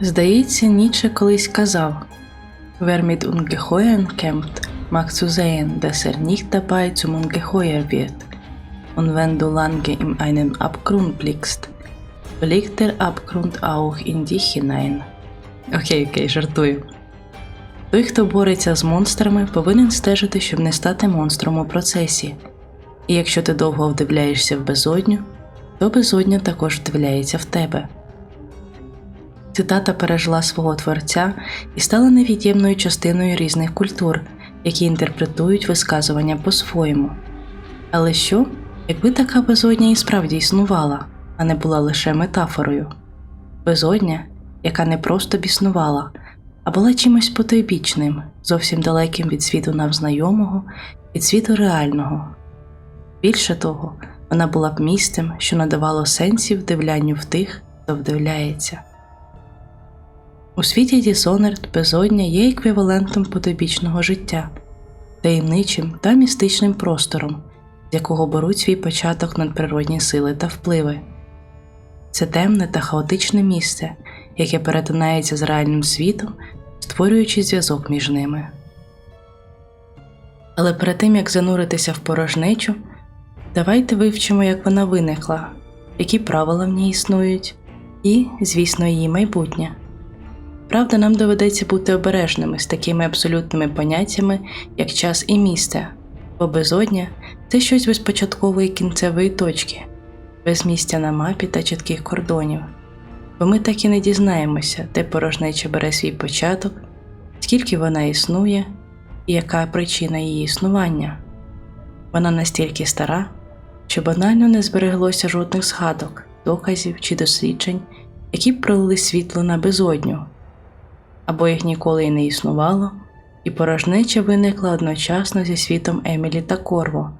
Здається, Ніче колись казав mag zu sehen, dass er nicht dabei zum Ungeheuer wird. Und wenn du lange in einen Abgrund blickst, blickt. Окей, окей, жартую. Той, хто бореться з монстрами, повинен стежити, щоб не стати монстром у процесі. І якщо ти довго вдивляєшся в безодню, то безодня також вдивляється в тебе. Цитата пережила свого творця і стала невід'ємною частиною різних культур, які інтерпретують висказування по-своєму. Але що, якби така безодня і справді існувала, а не була лише метафорою? Безодня, яка не просто біснувала, а була чимось потойбічним, зовсім далеким від світу навзнайомого, від світу реального. Більше того, вона була б місцем, що надавало сенсів вдивлянню в тих, хто вдивляється. У світі Дісонерт безодня є еквівалентом потойбічного життя, таємничим та містичним простором, з якого беруть свій початок надприродні сили та впливи. Це темне та хаотичне місце, яке перетинається з реальним світом, створюючи зв'язок між ними. Але перед тим як зануритися в порожнечу, давайте вивчимо, як вона виникла, які правила в ній існують, і, звісно, її майбутнє. Правда, нам доведеться бути обережними з такими абсолютними поняттями, як час і місце, бо безодня це щось без початкової кінцевої точки, без місця на мапі та чітких кордонів. Бо ми так і не дізнаємося, де порожнеча бере свій початок, скільки вона існує і яка причина її існування. Вона настільки стара, що банально не збереглося жодних згадок, доказів чи досліджень, які б пролили світло на безодню або їх ніколи й не існувало, і порожнеча виникла одночасно зі світом Емілі та Корво.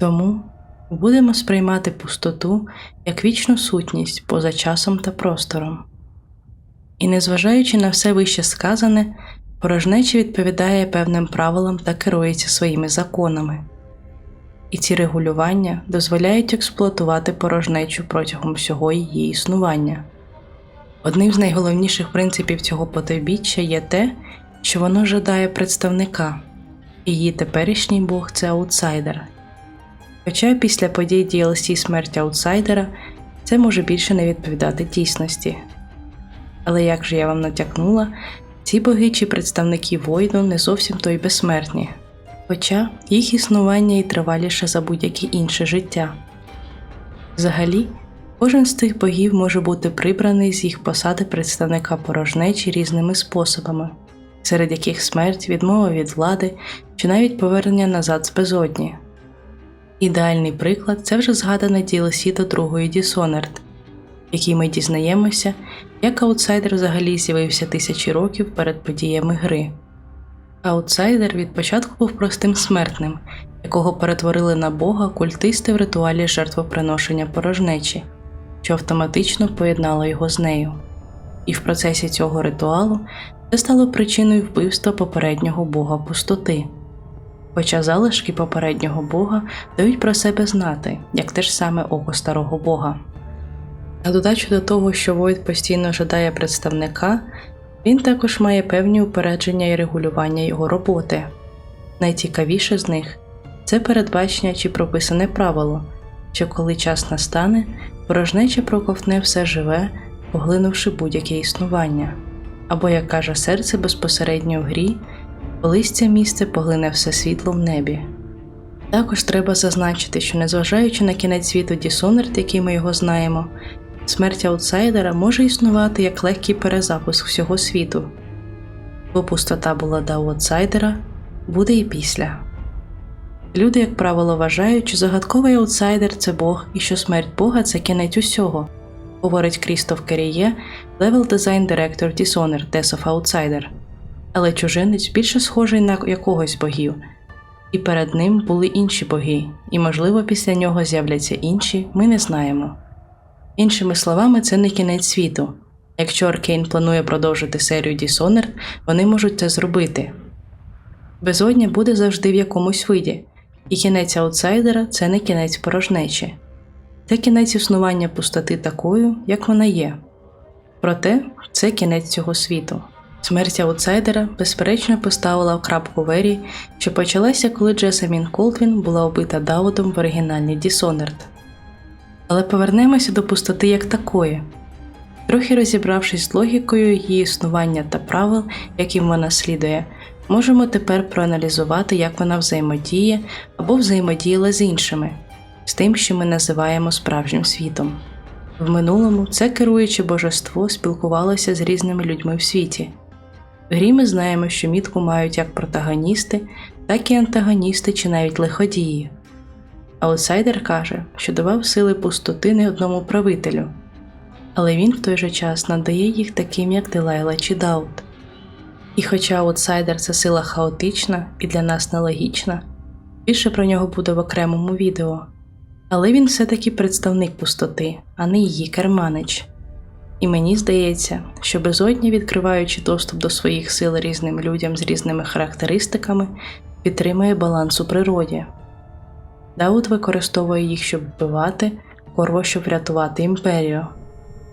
Тому будемо сприймати пустоту як вічну сутність поза часом та простором. І незважаючи на все вище сказане, порожнеча відповідає певним правилам та керується своїми законами. І ці регулювання дозволяють експлуатувати порожнечу протягом всього її існування. Одним з найголовніших принципів цього потойбіччя є те, що воно жадає представника, і її теперішній Бог це аутсайдер. Хоча після подій DLC смерть аутсайдера це може більше не відповідати дійсності. Але як же я вам натякнула, ці боги чи представники Войду не зовсім то й безсмертні, хоча їх існування і триваліше за будь-яке інше життя. Взагалі, Кожен з тих богів може бути прибраний з їх посади представника порожнечі різними способами, серед яких смерть, відмова від влади чи навіть повернення назад з безодні. Ідеальний приклад це вже згадане DLC до другої Дісонерт, в якій ми дізнаємося, як аутсайдер взагалі з'явився тисячі років перед подіями гри. Аутсайдер від початку був простим смертним, якого перетворили на бога культисти в ритуалі жертвоприношення порожнечі що автоматично поєднало його з нею, і в процесі цього ритуалу це стало причиною вбивства попереднього бога пустоти. Хоча залишки попереднього бога дають про себе знати, як те ж саме око старого бога. На додачу до того, що Войд постійно жадає представника, він також має певні упередження і регулювання його роботи. Найцікавіше з них це передбачення чи прописане правило, що коли час настане, порожнеча проковтне все живе, поглинувши будь-яке існування. Або, як каже серце безпосередньо в грі, колись це місце поглине все світло в небі. Також треба зазначити, що незважаючи на кінець світу Дісонерт, який ми його знаємо, смерть аутсайдера може існувати як легкий перезапуск всього світу, бо пустота була до аутсайдера, буде і після. Люди, як правило, вважають, що загадковий аутсайдер це Бог і що смерть Бога це кінець усього, говорить Крістоф Керіє, левел дизайн директор Dishonored Death of Outsider. Але чужинець більше схожий на якогось богів, і перед ним були інші боги, і, можливо, після нього з'являться інші, ми не знаємо. Іншими словами, це не кінець світу. Якщо Аркейн планує продовжити серію Dishonored, вони можуть це зробити. Безодня буде завжди в якомусь виді, і кінець аутсайдера це не кінець порожнечі, це кінець існування пустоти такою, як вона є. Проте це кінець цього світу. Смерть аутсайдера безперечно поставила в крапку в ері, що почалася, коли Джесамін Колтвін була убита Даудом в оригінальній Дісонерд. Але повернемося до пустоти як такої. Трохи розібравшись з логікою її існування та правил, яким вона слідує, можемо тепер проаналізувати, як вона взаємодіє або взаємодіяла з іншими, з тим, що ми називаємо справжнім світом. В минулому це керуюче божество спілкувалося з різними людьми в світі. В грі ми знаємо, що мітку мають як протагоністи, так і антагоністи чи навіть лиходії. Аутсайдер каже, що давав сили пустоти не одному правителю, але він в той же час надає їх таким, як Делайла чи Даут. І хоча аутсайдер це сила хаотична і для нас нелогічна, більше про нього буде в окремому відео. Але він все-таки представник пустоти, а не її керманич. І мені здається, що безодня, відкриваючи доступ до своїх сил різним людям з різними характеристиками, підтримує баланс у природі. Даут використовує їх, щоб вбивати, Корво, щоб врятувати імперію.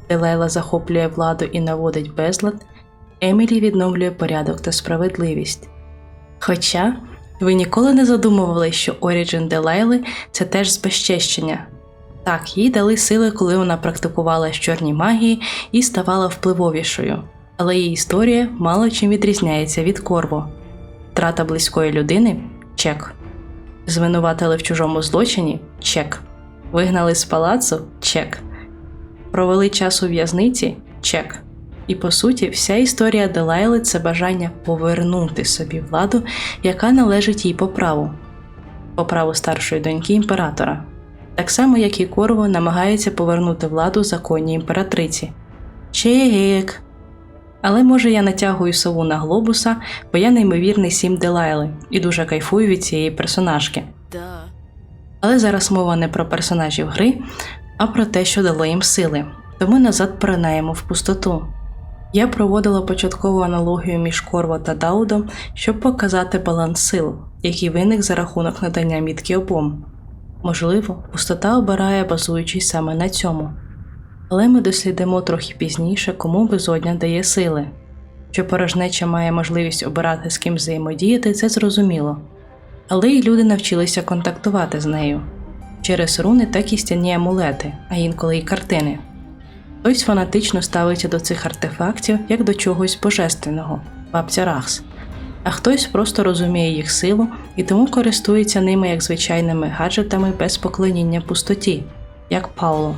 Делайла захоплює владу і наводить безлад, Емілі відновлює порядок та справедливість. Хоча ви ніколи не задумували, що Оріджин Делайли це теж збезчещення. Так, їй дали сили, коли вона практикувала чорні магії і ставала впливовішою, але її історія мало чим відрізняється від Корво. Втрата близької людини чек. Звинуватили в чужому злочині чек. Вигнали з палацу чек. Провели час у в'язниці чек. І по суті, вся історія Делайли це бажання повернути собі владу, яка належить їй по праву, по праву старшої доньки імператора, так само як і Корво намагається повернути владу законній імператриці. Чек! Але може я натягую сову на глобуса, бо я неймовірний сім Делайли і дуже кайфую від цієї персонажки. Але зараз мова не про персонажів гри, а про те, що дало їм сили, тому назад перенаємо в пустоту. Я проводила початкову аналогію між Корво та Даудом, щоб показати баланс сил, який виник за рахунок надання мітки обом. Можливо, пустота обирає, базуючись саме на цьому. Але ми дослідимо трохи пізніше, кому безодня дає сили. Що порожнеча має можливість обирати з ким взаємодіяти, це зрозуміло. Але й люди навчилися контактувати з нею через руни та кістяні амулети, а інколи й картини. Хтось фанатично ставиться до цих артефактів як до чогось божественного, бабця Рахс, а хтось просто розуміє їх силу і тому користується ними як звичайними гаджетами без поклоніння пустоті, як Пауло.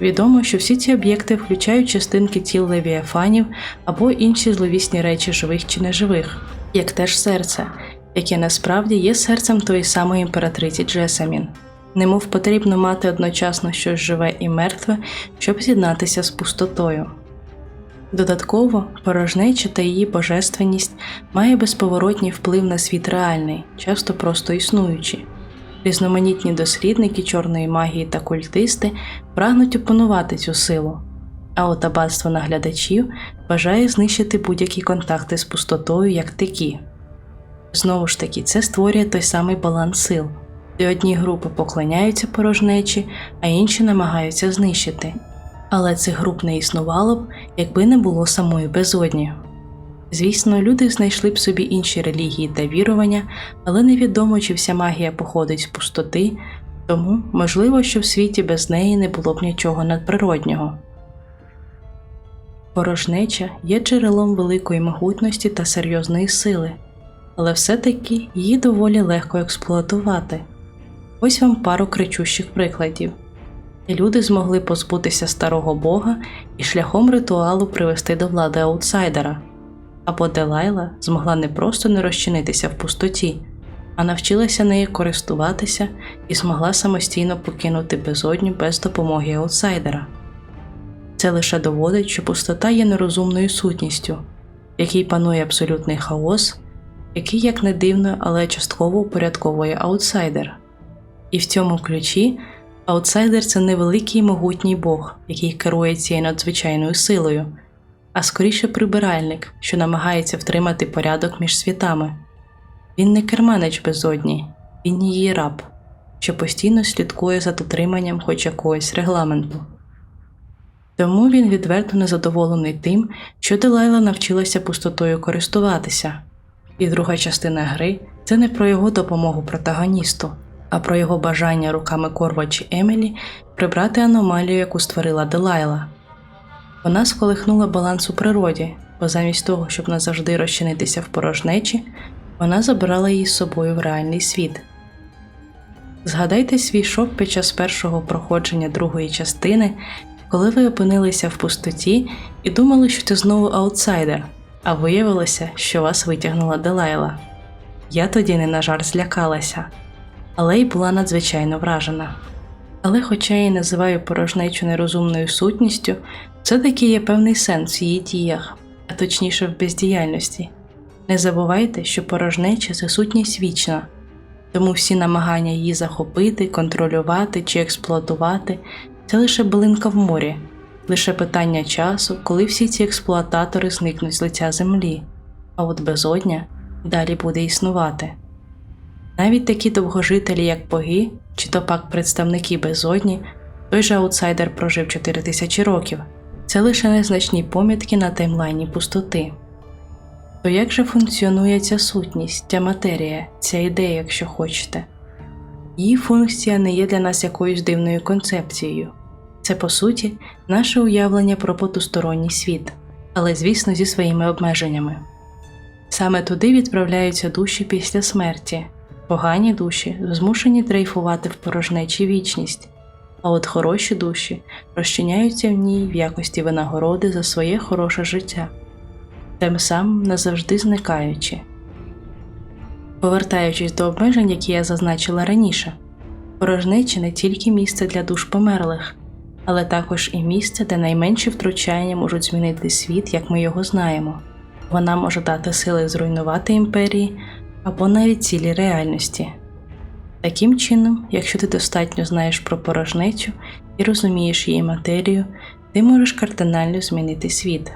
Відомо, що всі ці об'єкти включають частинки тіл левіафанів або інші зловісні речі живих чи неживих, як теж серце, яке насправді є серцем тої самої імператриці Джесамін. Немов потрібно мати одночасно щось живе і мертве, щоб з'єднатися з пустотою. Додатково, порожнеча та її божественність має безповоротній вплив на світ реальний, часто просто існуючий. Різноманітні дослідники чорної магії та культисти прагнуть опанувати цю силу, а от аббатство наглядачів бажає знищити будь-які контакти з пустотою як такі. Знову ж таки, це створює той самий баланс сил, де одні групи поклоняються порожнечі, а інші намагаються знищити. Але цих груп не існувало б, якби не було самої безодні. Звісно, люди знайшли б собі інші релігії та вірування, але невідомо, чи вся магія походить з пустоти, тому можливо, що в світі без неї не було б нічого надприроднього. Порожнеча є джерелом великої могутності та серйозної сили, але все-таки її доволі легко експлуатувати. Ось вам пару кричущих прикладів. Люди змогли позбутися старого бога і шляхом ритуалу привести до влади аутсайдера. Або Делайла змогла не просто не розчинитися в пустоті, а навчилася нею користуватися і змогла самостійно покинути безодню без допомоги аутсайдера. Це лише доводить, що пустота є нерозумною сутністю, в якій панує абсолютний хаос, який, як не дивно, але частково упорядковує аутсайдер. І в цьому ключі аутсайдер це невеликий і могутній бог, який керує цією надзвичайною силою, а скоріше прибиральник, що намагається втримати порядок між світами. Він не керманич безодні, він її раб, що постійно слідкує за дотриманням хоч якогось регламенту. Тому він відверто незадоволений тим, що Делайла навчилася пустотою користуватися. І друга частина гри це не про його допомогу протагоністу, а про його бажання руками Корва чи Емілі прибрати аномалію, яку створила Делайла. Вона сколихнула баланс у природі, бо замість того, щоб назавжди розчинитися в порожнечі, вона забирала її з собою в реальний світ. Згадайте свій шок під час першого проходження другої частини, коли ви опинилися в пустоті і думали, що ти знову аутсайдер, а виявилося, що вас витягнула Делайла. Я тоді не на жарт злякалася, але й була надзвичайно вражена. Але, хоча я і називаю порожнечу нерозумною сутністю, все-таки є певний сенс в її діях, а точніше в бездіяльності. Не забувайте, що порожнеча це сутність вічна, тому всі намагання її захопити, контролювати чи експлуатувати це лише билинка в морі, лише питання часу, коли всі ці експлуататори зникнуть з лиця землі, а от безодня далі буде існувати. Навіть такі довгожителі, як боги, чи то пак представники безодні, той же аутсайдер прожив 4000 років, це лише незначні помітки на таймлайні пустоти. То як же функціонує ця сутність, ця матерія, ця ідея, якщо хочете? Її функція не є для нас якоюсь дивною концепцією. Це, по суті, наше уявлення про потусторонній світ, але, звісно, зі своїми обмеженнями. Саме туди відправляються душі після смерті, погані душі змушені дрейфувати в порожнечі вічність, а от хороші душі розчиняються в ній в якості винагороди за своє хороше життя, тим самим назавжди зникаючи. Повертаючись до обмежень, які я зазначила раніше, порожнеча не тільки місце для душ померлих, але також і місце, де найменші втручання можуть змінити світ, як ми його знаємо. Вона може дати сили зруйнувати імперії або навіть цілі реальності. Таким чином, якщо ти достатньо знаєш про порожнечу і розумієш її матерію, ти можеш кардинально змінити світ.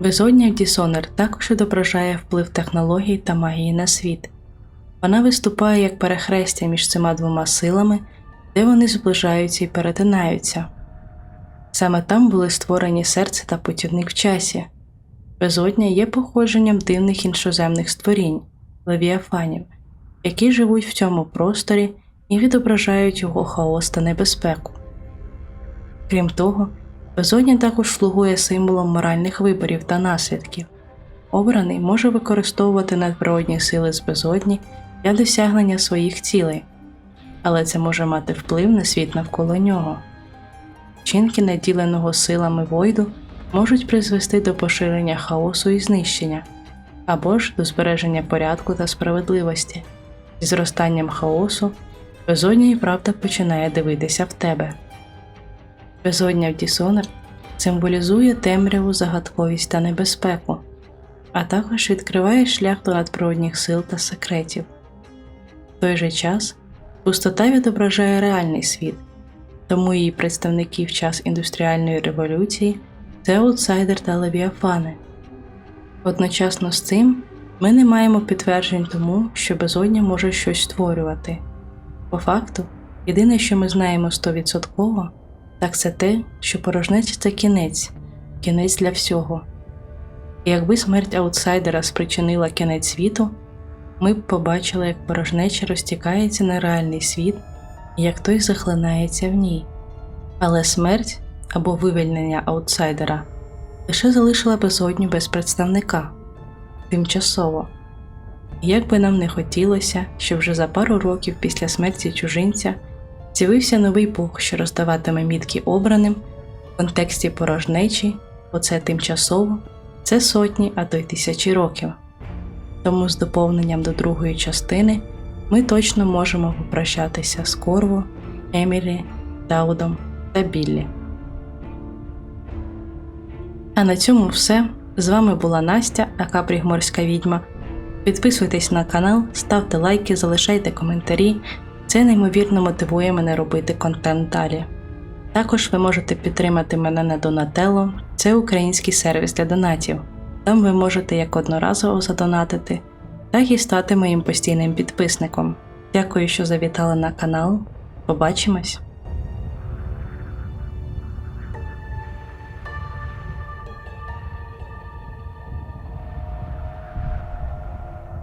Безодня в Дісонер також відображає вплив технологій та магії на світ. Вона виступає як перехрестя між цими двома силами, де вони зближаються і перетинаються. Саме там були створені серце та путівник в часі. Безодня є походженням дивних іншоземних створінь, левіафанів, які живуть в цьому просторі і відображають його хаос та небезпеку. Крім того, безодня також слугує символом моральних виборів та наслідків. Обраний може використовувати надприродні сили з безодні для досягнення своїх цілей, але це може мати вплив на світ навколо нього. Вчинки, наділеного силами Войду, можуть призвести до поширення хаосу і знищення, або ж до збереження порядку та справедливості. Зі зростанням хаосу безодня і правда починає дивитися в тебе. Безодня в Дісонер символізує темряву, загадковість та небезпеку, а також відкриває шлях до надприродних сил та секретів. В той же час пустота відображає реальний світ, тому її представники в час індустріальної революції це аутсайдер та левіафани. Одночасно з цим ми не маємо підтверджень тому, що безодня може щось створювати. По факту, єдине, що ми знаємо стовідсотково, так це те, що порожнеча це кінець, кінець для всього. І якби смерть аутсайдера спричинила кінець світу, ми б побачили, як порожнеча розтікається на реальний світ і як той захлинається в ній. Але смерть або вивільнення аутсайдера лише залишила безодню без представника тимчасово. Як би нам не хотілося, щоб вже за пару років після смерті чужинця з'явився новий Бог, що роздаватиме мітки обраним в контексті порожнечі, оце тимчасово, це сотні, а то й тисячі років. Тому з доповненням до другої частини ми точно можемо попрощатися з Корво, Емілі, Даудом та Біллі. А на цьому все. З вами була Настя, ака Пригморська відьма. Підписуйтесь на канал, ставте лайки, залишайте коментарі. Це неймовірно мотивує мене робити контент далі. Також ви можете підтримати мене на Donatello, це український сервіс для донатів. Там ви можете як одноразово задонатити, так і стати моїм постійним підписником. Дякую, що завітали на канал. Побачимось!